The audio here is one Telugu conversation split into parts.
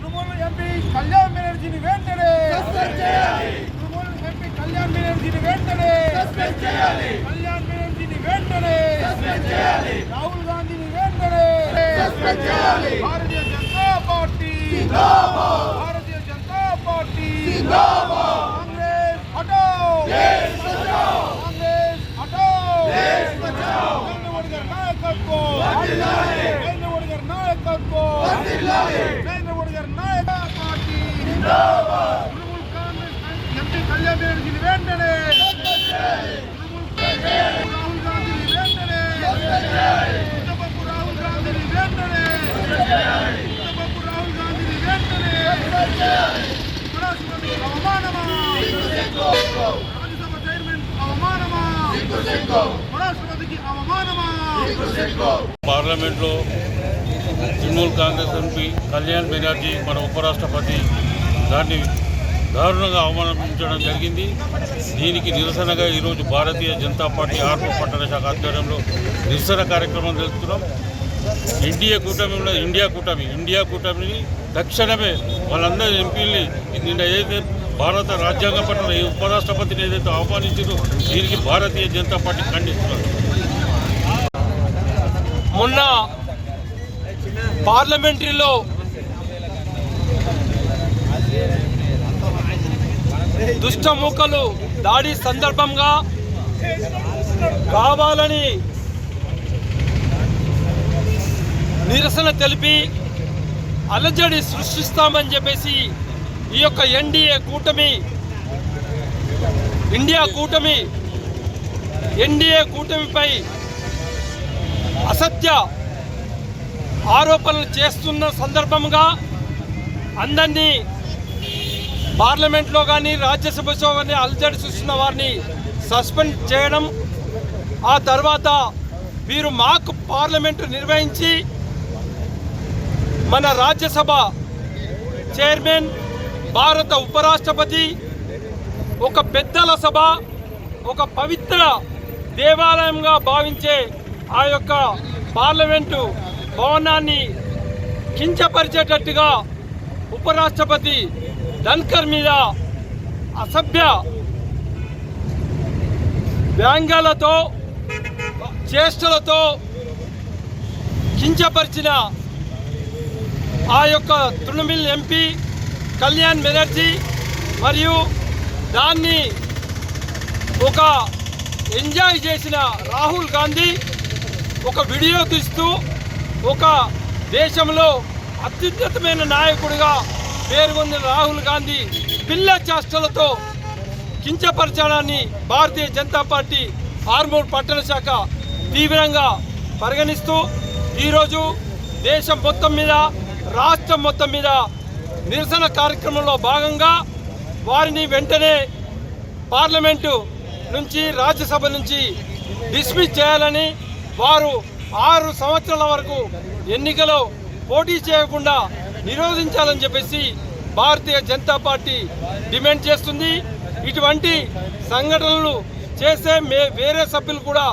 తృణమూల్ ఎంపీ కళ్యాణ్ బెనర్జీని వెంటనే. తృణమూల్ ఎంపీ కళ్యాణ్ బెనర్జీని వెంటనే. కళ్యాణ్ బెనర్జీని వెంటనే. రాహుల్ గాంధీని వెంటనే. భారతీయ జనతా పార్టీ. భారతీయ జనతా పార్టీ కాంగ్రెస్ హటాओ కాంగ్రెస్ హటాओ నరేంద్ర మోడీ గారి నాయకత్వం నరేంద్ర మోడీ గారి నాయకత్వం నరేంద్ర మోడీ గారి నాయక పార్టీ. తృణమూల్ కాంగ్రెస్ ఎంపీ కళ్యాణ్ బెనర్జీని వెంటనే. రాహుల్ గాంధీని వెంటనే ఉత్తమపు రాహుల్ గాంధీని వెంటనే. ఉత్తమపు రాహుల్ గాంధీని వెంటనే. ఉపరాష్ట్రపతి అవమానమా? రాజ్యసభ చైర్మన్ అవమానమా ఉపరాష్ట్రపతికి అవమానమా? పార్లమెంట్లో తృణమూల్ కాంగ్రెస్ ఎంపీ కళ్యాణ్ బెనర్జీ మన ఉపరాష్ట్రపతి దాన్ని దారుణంగా అవమానించడం జరిగింది. దీనికి నిరసనగా ఈరోజు భారతీయ జనతా పార్టీ ఆర్మూర్ పట్టణ శాఖ ఆధ్వర్యంలో నిరసన కార్యక్రమం జరుపుతున్నాం. ఎన్డీఏ కూటమిలో ఇండియా కూటమి ఇండియా కూటమిని తక్షణమే వాళ్ళందరి ఎంపీల్ని నిన్న ఏదైతే భారత రాజ్యాంగ పట్టణ ఈ ఉపరాష్ట్రపతిని ఏదైతే ఆహ్వానించిందో దీనికి భారతీయ జనతా పార్టీ ఖండిస్తున్నారు. మొన్న పార్లమెంటరీలో దుష్టమూకలు దాడి సందర్భంగా కావాలని నిరసన తెలిపి అలజడి సృష్టిస్తామని చెప్పేసి ఈ యొక్క ఎన్డీఏ కూటమి ఇండియా కూటమి ఎన్డీఏ కూటమిపై అసత్య ఆరోపణలు చేస్తున్న సందర్భంగా అందరినీ పార్లమెంట్లో కానీ రాజ్యసభలో కానీ అలజడి చూస్తున్న వారిని సస్పెండ్ చేయడం ఆ తర్వాత వీరు మాకు పార్లమెంటు నిర్వహించి మన రాజ్యసభ చైర్మన్ భారత ఉపరాష్ట్రపతి ఒక పెద్దల సభ ఒక పవిత్ర దేవాలయంగా భావించే ఆ యొక్క పార్లమెంటు భవనాన్ని కించపరిచేటట్టుగా ఉపరాష్ట్రపతి ధన్కర్ మీద అసభ్య వ్యాంగ్యాలతో చేష్టలతో కించపరిచిన ఆ యొక్క తృణమూల్ ఎంపీ కళ్యాణ్ బెనర్జీ మరియు దాన్ని ఒక ఎంజాయ్ చేసిన రాహుల్ గాంధీ ఒక వీడియో తీస్తూ ఒక దేశంలో అత్యున్నతమైన నాయకుడిగా పేర్కొందిన రాహుల్ గాంధీ పిల్ల చేష్టలతో కించపరచడాన్ని భారతీయ జనతా పార్టీ ఆర్మూర్ పట్టణ శాఖ తీవ్రంగా పరిగణిస్తూ ఈరోజు దేశం మొత్తం మీద రాష్ట్రం మొత్తం మీద నిరసన కార్యక్రమంలో భాగంగా వారిని వెంటనే పార్లమెంటు నుంచి రాజ్యసభ నుంచి డిస్మిస్ చేయాలని వారు ఆరు సంవత్సరాల వరకు ఎన్నికలో పోటీ చేయకుండా నిరోధించాలని చెప్పేసి భారతీయ జనతా పార్టీ డిమాండ్ చేస్తుంది. ఇటువంటి సంఘటనలు చేసే మే వేరే సభ్యులు కూడా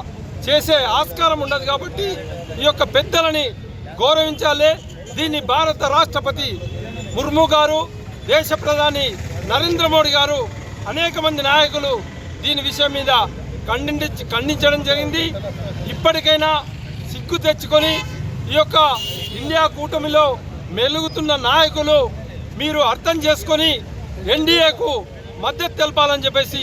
చేసే ఆస్కారం ఉండదు కాబట్టి ఈ యొక్క పెద్దలని గౌరవించాలి. దీన్ని భారత రాష్ట్రపతి ముర్ము గారు దేశ ప్రధాని నరేంద్ర మోడీ గారు అనేక మంది నాయకులు దీని విషయం మీద ఖండించి ఖండించడం జరిగింది. ఇప్పటికైనా సిగ్గు తెచ్చుకొని ఈ యొక్క ఇండియా కూటమిలో మెలుగుతున్న నాయకులు మీరు అర్థం చేసుకొని ఎన్డీఏకు మద్దతు తెలపాలని చెప్పేసి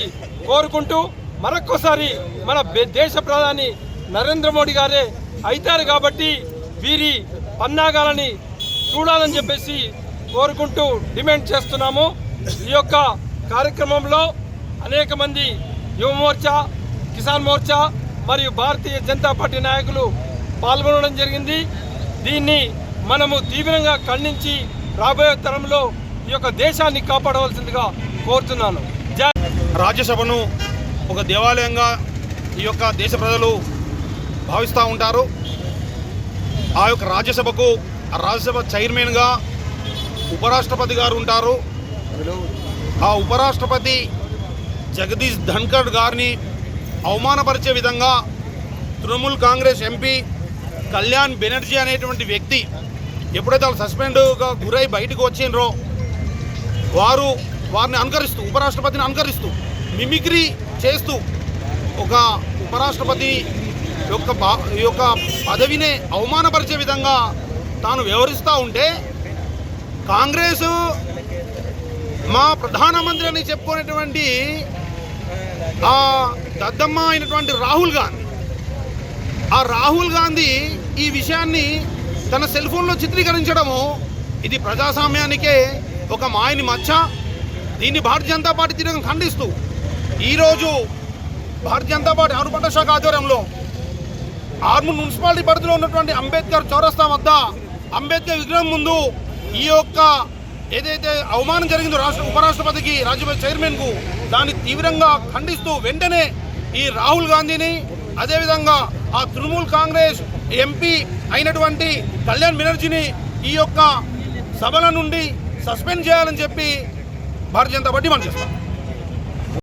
కోరుకుంటూ మరొక్కసారి మన దేశ ప్రధాని నరేంద్ర మోడీ గారే అవుతారు కాబట్టి వీరి పన్నాగాలని చూడాలని చెప్పేసి కోరుకుంటూ డిమాండ్ చేస్తున్నాము. ఈ యొక్క కార్యక్రమంలో అనేక మంది యువ మోర్చా కిసాన్ మోర్చా మరియు భారతీయ జనతా పార్టీ నాయకులు పాల్గొనడం జరిగింది. దీన్ని మనము తీవ్రంగా ఖండించి రాబోయే తరంలో ఈ యొక్క దేశాన్ని కాపాడవలసిందిగా కోరుతున్నాను. రాజ్యసభను ఒక దేవాలయంగా ఈ యొక్క దేశ ప్రజలు భావిస్తూ ఉంటారు. ఆ యొక్క రాజ్యసభకు రాజ్యసభ చైర్మన్గా ఉపరాష్ట్రపతి గారు ఉంటారు. ఆ ఉపరాష్ట్రపతి జగదీష్ ధన్కర్ గారిని అవమానపరిచే విధంగా తృణమూల్ కాంగ్రెస్ ఎంపీ కళ్యాణ్ బెనర్జీ అనేటువంటి వ్యక్తి ఎప్పుడైతే వాళ్ళు సస్పెండ్గా గురై బయటకు వచ్చిండ్రో వారు వారిని అనుకరిస్తూ ఉపరాష్ట్రపతిని అనుకరిస్తూ మిమిక్రీ చేస్తూ ఒక ఉపరాష్ట్రపతి యొక్క బా యొక్క పదవినే అవమానపరిచే విధంగా తాను వ్యవహరిస్తూ ఉంటే కాంగ్రెస్ మా ప్రధానమంత్రి అని చెప్పుకునేటువంటి ఆ దద్దమ్మ అయినటువంటి రాహుల్ గాంధీ ఆ రాహుల్ గాంధీ ఈ విషయాన్ని తన సెల్ ఫోన్లో చిత్రీకరించడము ఇది ప్రజాస్వామ్యానికే ఒక మాయని మచ్చ. దీన్ని భారతీయ జనతా పార్టీ తీవ్రంగా ఖండిస్తూ ఈరోజు భారతీయ జనతా పార్టీ ఆరుపట్ల శాఖ ఆధ్వర్యంలో ఆర్మూర్ మున్సిపాలిటీ పరిధిలో ఉన్నటువంటి అంబేద్కర్ చౌరస్తా వద్ద అంబేద్కర్ విగ్రహం ముందు ఈ యొక్క ఏదైతే అవమానం జరిగిందో రాష్ట్ర ఉపరాష్ట్రపతికి రాజ్యసభ చైర్మన్కు దాన్ని తీవ్రంగా ఖండిస్తూ వెంటనే ఈ రాహుల్ గాంధీని అదేవిధంగా ఆ తృణమూల్ కాంగ్రెస్ ఎంపీ అయినటువంటి కళ్యాణ్ బెనర్జీని ఈ యొక్క సభల నుండి సస్పెండ్ చేయాలని చెప్పి భారతీయ జనతా పార్టీ మనం చేస్తాం